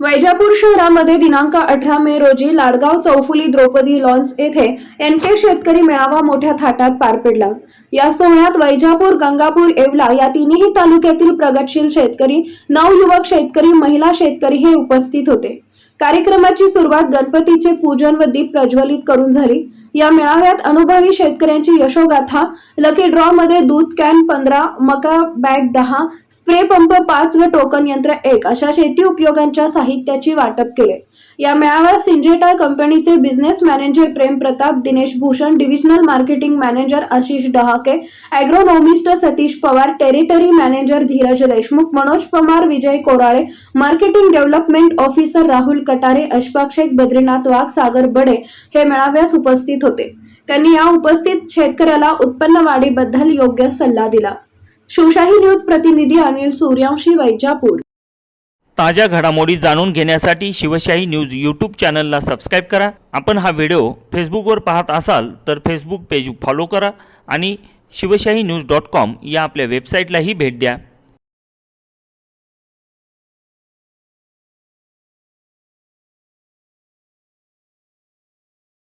वैजापूर शहरामध्ये दिनांक अठरा मे रोजी लाडगाव चौफुली द्रौपदी लॉन्स येथे एन के शेतकरी मेळावा मोठ्या थाटात पार पडला. या सोहळ्यात वैजापूर गंगापूर येवला या तिन्ही तालुक्यातील प्रगतशील शेतकरी नवयुवक शेतकरी महिला शेतकरी हे उपस्थित होते. कार्यक्रमाची सुरुवात गणपतीचे पूजन व दीप प्रज्वलित करून झाली. या मेळाव्यात अनुभवी शेतकऱ्यांची यशोगाथा लकी ड्रॉ मध्ये दूध कॅन पंधरा मका बॅग दहा स्प्रे पंप पाच व टोकन यंत्र एक अशा शेती उपयोगांच्या साहित्याची वाटप केले. या मेळाव्यात सिंजेटा कंपनीचे business manager Prem Pratap Dinesh Bhushan divisional marketing manager Ashish Dahake agronomist Satish Pawar territory manager Dheeraj Deshmukh Manoj Pawar Vijay Korale marketing development officer Rahul Katare Ashfaq Shaikh Badrinath Wagh Sagar Bade हे मेळाव्यास उपस्थित होते. त्यांनी या उपस्थित शेतकऱ्याला उत्पन्न वाढीबद्दल योग्य सल्ला दिला. शिवशाही न्यूज प्रतिनिधी अनिल सूर्यांशी वैजापूर. ताज्या घडामोडी जाणून घेण्यासाठी शिवशाही न्यूज यूट्यूब चॅनलला सबस्क्राईब करा. आपण हा व्हिडिओ फेसबुकवर पाहत असाल तर फेसबुक पेज फॉलो करा आणि शिवशाही न्यूज डॉट कॉम या आपल्या वेबसाईटलाही भेट द्या.